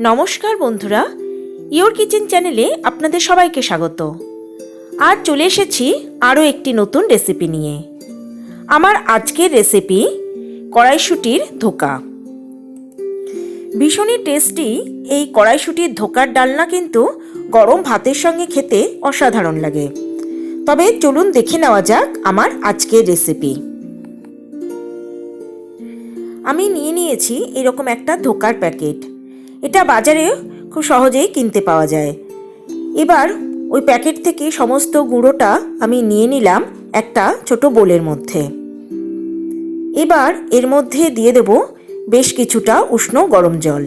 নমস্কার বন্ধুরা your kitchen চ্যানেলে আপনাদের সবাইকে স্বাগত। আর চলে এসেছি আরও একটি নতুন রেসিপি নিয়ে। আমার আজকের রেসিপি কড়াইশুটির ধোকা। ভীষণই টেস্টি এই কড়াইশুটির ধোকার ডালনা কিন্তু গরম ভাতের সঙ্গে খেতে অসাধারণ লাগে। তবে চলুন দেখে নেওয়া যাক আমার আজকের রেসিপি। আমি নিয়ে নিয়েছি এরকম একটা ধোকার প্যাকেট। এটা বাজারে খুব সহজেই কিনতে পাওয়া যায়। এবার ওই প্যাকেট থেকে সমস্ত গুঁড়োটা আমি নিয়ে নিলাম একটা ছোট বোলের মধ্যে। এবার এর মধ্যে দিয়ে দেব বেশ কিছুটা উষ্ণ গরম জল।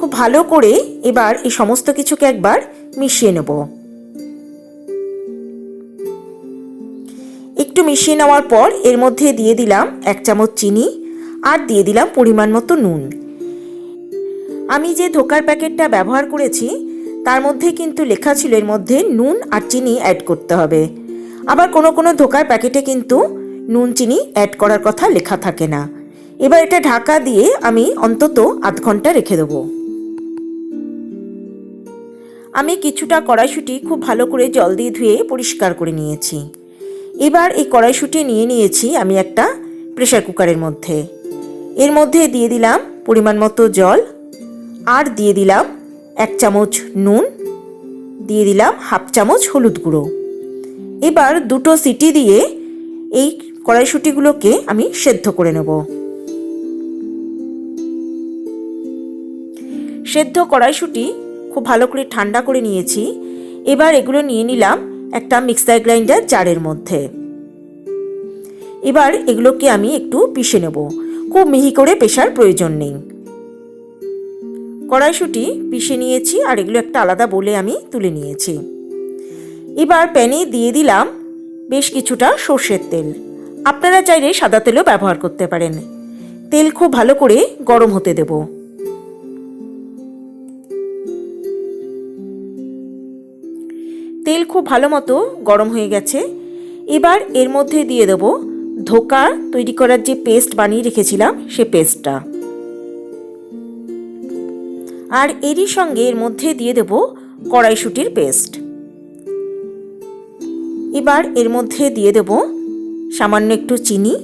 খুব ভালো করে এবার এই সমস্ত কিছুকে একবার মিশিয়ে নেব। একটু মিশিয়ে নেওয়ার পর এর মধ্যে দিয়ে দিলাম এক চামচ চিনি আর দিয়ে দিলাম পরিমাণ মতো নুন। আমি যে ধোকার প্যাকেটটা ব্যবহার করেছি, তার মধ্যে কিন্তু লেখা ছিল এর মধ্যে নুন আর চিনি অ্যাড করতে হবে। আবার কোনো কোনো ধোকার প্যাকেটে কিন্তু নুন, চিনি অ্যাড করার কথা লেখা থাকে না। এবার এটা ঢাকা দিয়ে আমি অন্তত আধ ঘণ্টা রেখে দেবো। আমি কিছুটা কড়াইশুঁটি খুব ভালো করে জল দিয়ে ধুয়ে পরিষ্কার করে নিয়েছি। এবার এই কড়াইশুঁটি নিয়ে নিয়েছি আমি একটা প্রেশার কুকারের মধ্যে। এর মধ্যে দিয়ে দিলাম পরিমাণ মতো জল, আর দিয়ে দিলাম এক চামচ নুন, দিয়ে দিলাম হাফ চামচ হলুদ গুঁড়ো। এবার দুটো সিটি দিয়ে এই কড়াইশুঁটিগুলোকে আমি সেদ্ধ করে নেব। সেদ্ধ কড়াইশুঁটি খুব ভালো করে ঠান্ডা করে নিয়েছি। এবার এগুলো নিয়ে নিলাম একটা মিক্সার গ্রাইন্ডার জারের মধ্যে। এবার এগুলোকে আমি একটু পিষে নেব। খুব মিহি করে পেশার প্রয়োজন নেই। কড়াইশুঁটি পিষে নিয়েছি আর এগুলো একটা আলাদা বলে আমি তুলে নিয়েছি। এবার প্যানে দিয়ে দিলাম বেশ কিছুটা সর্ষের তেল। আপনারা চাইলে সাদা তেলও ব্যবহার করতে পারেন। তেল খুব ভালো করে গরম হতে দেব। তেল খুব ভালো মতো গরম হয়ে গেছে। এবার এর মধ্যে দিয়ে দেব ধোকা তৈরি করার যে পেস্ট বানিয়ে রেখেছিলাম, সে পেস্টটা। আর এরই সঙ্গে এর মধ্যে দিয়ে দেব কড়াইশুটির পেস্ট। এবার এর মধ্যে দিয়ে দেব সামান্য একটু চিনি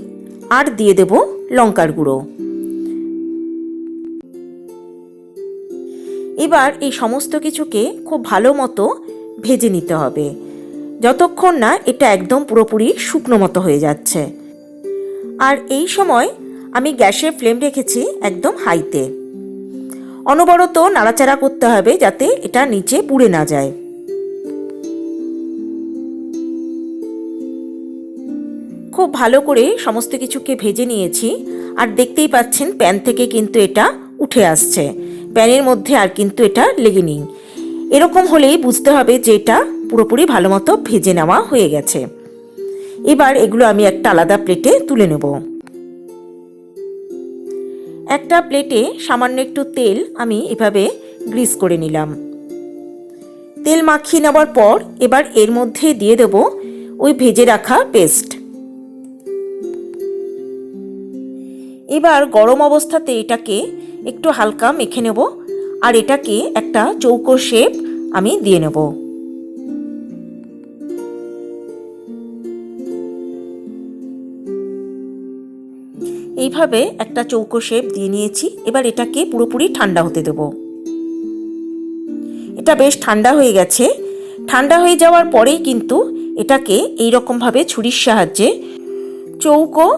আর দিয়ে দেব লঙ্কার গুঁড়ো। এবার এই সমস্ত কিছুকে খুব ভালো মতো ভেজে নিতে হবে। যতক্ষণ না এটা একদম পুরোপুরি শুকনো মতো হয়ে যাচ্ছে। আর এই সময় আমি গ্যাসের ফ্লেম রেখেছি একদম হাইতে। অনবরত নাড়াচাড়া করতে হবে যাতে এটা নিচে পুড়ে না যায়। খুব ভালো করে সমস্ত কিছুকে ভেজে নিয়েছি আর দেখতেই পাচ্ছেন প্যান থেকে কিন্তু এটা উঠে আসছে। প্যানের মধ্যে আর কিন্তু এটা লেগে নেই। এরকম হলেই বুঝতে হবে যে এটা পুরোপুরি ভালো মতো ভেজে নেওয়া হয়ে গেছে। এবার এগুলো আমি একটা আলাদা প্লেটে তুলে নেব। একটা প্লেটে সামান্য একটু তেল আমি এভাবে গ্রিস করে নিলাম। তেল মাখিয়ে নেওয়ার পর এবার এর মধ্যে দিয়ে দেব ওই ভেজে রাখা পেস্ট এবার গরম অবস্থাতে এটাকে একটু হালকা মেখে নেব আর এটাকে একটা চৌকো শেপ আমি দিয়ে নেব। এইভাবে একটা চৌকো শেপ দিয়ে নিয়েছি। এবার এটাকে পুরোপুরি ঠান্ডা হতে দেব। এটা বেশ ঠান্ডা হয়ে গেছে। ঠান্ডা হয়ে যাওয়ার পরেই কিন্তু এটাকে এই রকমভাবে ছুরির সাহায্যে চৌকো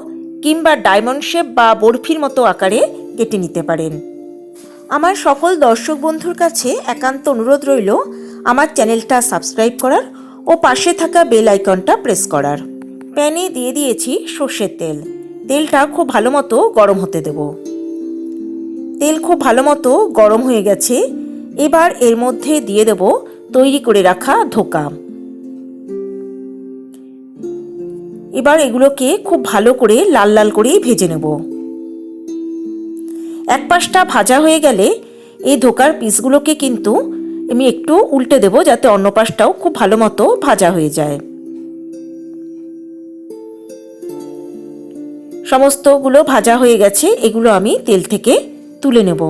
কিংবা ডায়মন্ড শেপ বা বরফির মতো আকারে কেটে নিতে পারেন। আমার সকল দর্শক বন্ধুর কাছে একান্ত অনুরোধ রইল আমার চ্যানেলটা সাবস্ক্রাইব করার ও পাশে থাকা বেল আইকনটা প্রেস করার। প্যানে দিয়ে দিয়েছি সর্ষের তেল। তেলটা খুব ভালো মতো গরম হতে দেব। তেল খুব ভালো মতো গরম হয়ে গেছে। এবার এর মধ্যে দিয়ে দেব তৈরি করে রাখা ধোকা। এবার এগুলোকে খুব ভালো করে লাল লাল করে ভেজে নেব। এক পাশটা ভাজা হয়ে গেলে এই ধোকার পিসগুলোকে কিন্তু আমি একটু উল্টে দেব যাতে অন্য পাশটাও খুব ভালো মতো ভাজা হয়ে যায়। সমস্তগুলো ভাজা হয়ে গেছে, এগুলো আমি তেল থেকে তুলে নেব।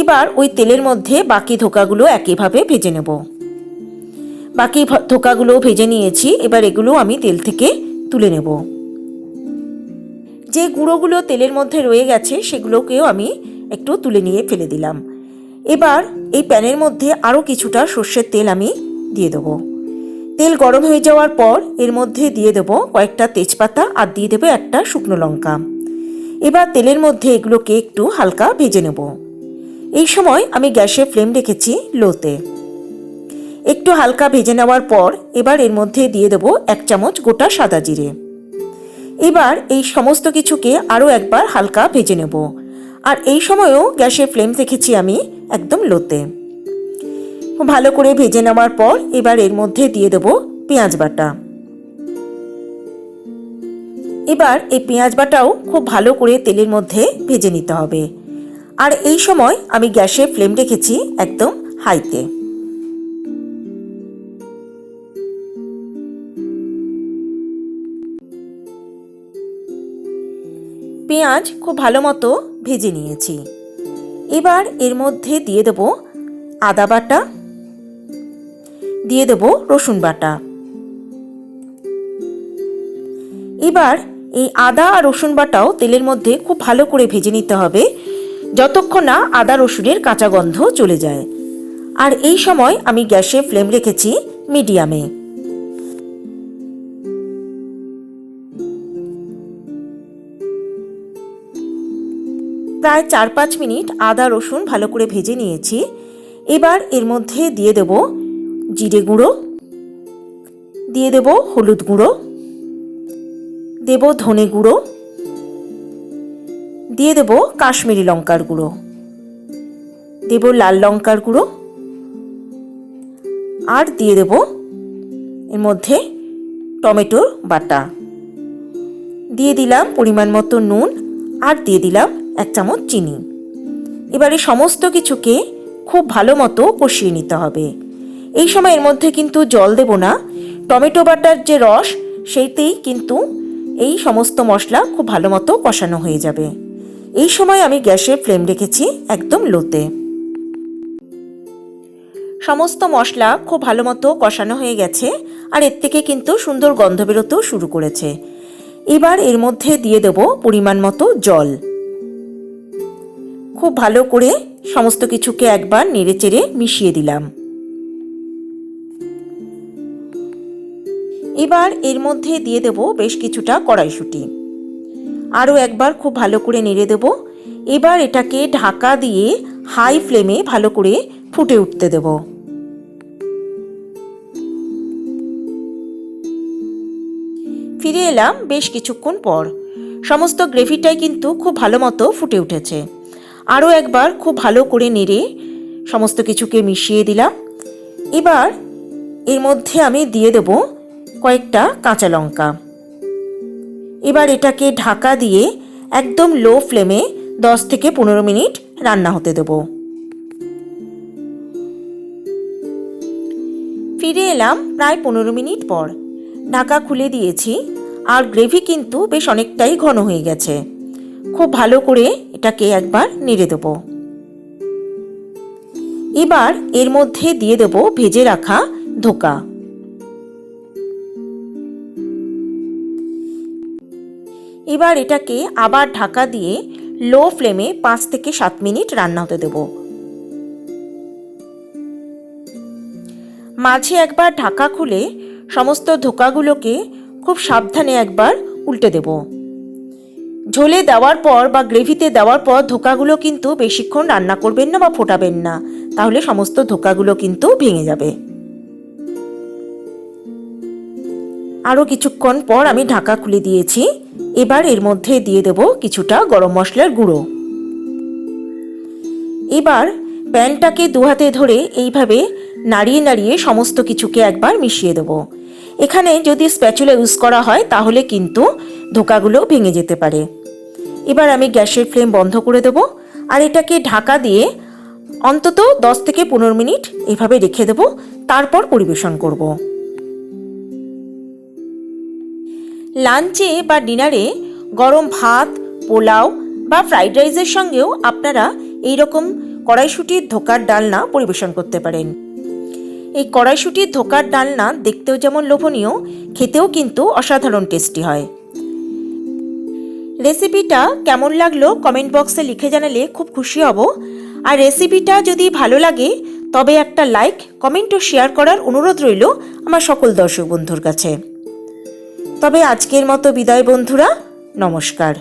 এবার ওই তেলের মধ্যে বাকি ধোকাগুলো একইভাবে ভেজে নেব। বাকি ধোকাগুলো ভেজে নিয়েছি, এবার এগুলো আমি তেল থেকে তুলে নেব। যে গুঁড়োগুলো তেলের মধ্যে রয়ে গেছে, সেগুলোকেও আমি একটু তুলে নিয়ে ফেলে দিলাম। এবার এই প্যানের মধ্যে আরও কিছুটা সর্ষের তেল আমি দিয়ে দেবো। তেল গরম হয়ে যাওয়ার পর এর মধ্যে দিয়ে দেবো কয়েকটা তেজপাতা আর দিয়ে দেবো একটা শুকনো লঙ্কা। এবার তেলের মধ্যে এগুলোকে একটু হালকা ভেজে নেব। এই সময় আমি গ্যাসের ফ্লেম রেখেছি লোতে। একটু হালকা ভেজে নেওয়ার পর এবার এর মধ্যে দিয়ে দেবো এক চামচ গোটা সাদা জিরে। এবার এই সমস্ত কিছুকে আরও একবার হালকা ভেজে নেব। আর এই সময়ও গ্যাসের ফ্লেম রেখেছি আমি একদম লোতে। ভালো করে ভেজে নেওয়ার পর এবার এর মধ্যে দিয়ে দেব পেঁয়াজ বাটা। এবার এই পেঁয়াজ বাটাও খুব ভালো করে তেলের মধ্যে ভেজে নিতে হবে। আর এই সময় আমি গ্যাসে ফ্লেম রেখেছি একদম হাইতে। পেঁয়াজ খুব ভালো মতো ভেজে নিয়েছি। এবার এর মধ্যে দিয়ে দেব আদা বাটা দিয়ে দেব রসুন বাটা। এবার এই আদা আর রসুন বাটাও তেলের মধ্যে খুব ভালো করে ভেজে নিতে হবে, যতক্ষণ না আদা রসুনের কাঁচা গন্ধ চলে যায়। আর এই সময় আমি গ্যাসে ফ্লেম রেখেছি মিডিয়ামে। প্রায় চার পাঁচ মিনিট আদা রসুন ভালো করে ভেজে নিয়েছি। এবার এর মধ্যে দিয়ে দেব জিরে গুঁড়ো। দিয়ে দেব হলুদ গুঁড়ো। দেব ধনে গুঁড়ো। দিয়ে দেব কাশ্মীরি লঙ্কার গুঁড়ো। দেব লাল লঙ্কার গুঁড়ো। আর দিয়ে দেব এর মধ্যে টমেটোর বাটা। দিয়ে দিলাম পরিমাণ মতো নুন আর দিয়ে দিলাম এক চামচ চিনি। এবারে সমস্ত কিছুকে খুব ভালো মতো কষিয়ে নিতে হবে। এই সময় এর মধ্যে কিন্তু জল দেব না। টমেটো বাটার যে রস, সেইতেই কিন্তু এই সমস্ত মশলা খুব ভালো মতো কষানো হয়ে যাবে। এই সময় আমি গ্যাসের ফ্লেম রেখেছি একদম লোতে। সমস্ত মশলা খুব ভালো মতো কষানো হয়ে গেছে, আর এর থেকে কিন্তু সুন্দর গন্ধ বেরোতেও শুরু করেছে। এবার এর মধ্যে দিয়ে দেব পরিমাণ মতো জল। খুব ভালো করে সমস্ত কিছুকে একবার নেড়ে চেড়ে মিশিয়ে দিলাম। এবার এর মধ্যে দিয়ে দেব বেশ কিছুটা কড়াইশুঁটি। আরও একবার খুব ভালো করে নেড়ে দেব। এবার এটাকে ঢাকা দিয়ে হাই ফ্লেমে ভালো করে ফুটে উঠতে দেব। ফিরে এলাম বেশ কিছুক্ষণ পর। সমস্ত গ্রেভিটাই কিন্তু খুব ভালো মতো ফুটে উঠেছে। আরও একবার খুব ভালো করে নেড়ে সমস্ত কিছুকে মিশিয়ে দিলাম। এবার এর মধ্যে আমি দিয়ে দেব কয়েকটা কাঁচা লঙ্কা। এবার এটাকে ঢাকা দিয়ে একদম লো ফ্লেমে দশ থেকে পনেরো মিনিট রান্না হতে দেব। ফিরে এলাম প্রায় পনেরো মিনিট পর। ঢাকা খুলে দিয়েছি আর গ্রেভি কিন্তু বেশ অনেকটাই ঘন হয়ে গেছে। খুব ভালো করে এটাকে একবার নেড়ে দেব। এবার এর মধ্যে দিয়ে দেব ভেজে রাখা ধোকা। এবার এটাকে আবার ঢাকা দিয়ে লো ফ্লেমে পাঁচ থেকে সাত মিনিট রান্না হতে দেব। মাঝে একবার ঢাকা খুলে সমস্ত ধোকাগুলোকে খুব সাবধানে একবার উল্টে দেব। ঝোলে দেওয়ার পর বা গ্রেভিতে দেওয়ার পর ধোকাগুলো কিন্তু বেশিক্ষণ রান্না করবেন না বা ফোটাবেন না, তাহলে সমস্ত ধোকাগুলো কিন্তু ভেঙে যাবে। আরও কিছুক্ষণ পর আমি ঢাকা খুলে দিয়েছি। এবার এর মধ্যে দিয়ে দেব কিছুটা গরম মশলার গুঁড়ো। এবার প্যানটাকে দু হাতে ধরে এইভাবে নাড়িয়ে নাড়িয়ে সমস্ত কিছুকে একবার মিশিয়ে দেবো। এখানে যদি স্প্যাচুলা ইউজ করা হয়, তাহলে কিন্তু ধোকাগুলো ভেঙে যেতে পারে। এবার আমি গ্যাসের ফ্লেম বন্ধ করে দেবো আর এটাকে ঢাকা দিয়ে অন্তত দশ থেকে পনেরো মিনিট এভাবে রেখে দেবো। তারপর পরিবেশন করব। লাঞ্চে বা ডিনারে গরম ভাত, পোলাও বা ফ্রাইড রাইসের সঙ্গেও আপনারা এই রকম কড়াইশুটির ধোকার ডালনা পরিবেশন করতে পারেন। এই কড়াইশুটির ধোকার ডালনা দেখতেও যেমন লোভনীয়, খেতেও কিন্তু অসাধারণ টেস্টি হয়। রেসিপিটা কেমন লাগল কমেন্ট বক্সে লিখে জানালে খুব খুশি হব। আর রেসিপিটা যদি ভালো লাগে, তবে একটা লাইক, কমেন্ট ও শেয়ার করার অনুরোধ রইল আমার সকল দর্শক বন্ধুর কাছে। তবে আজকের মতো বিদায় বন্ধুরা নমস্কার।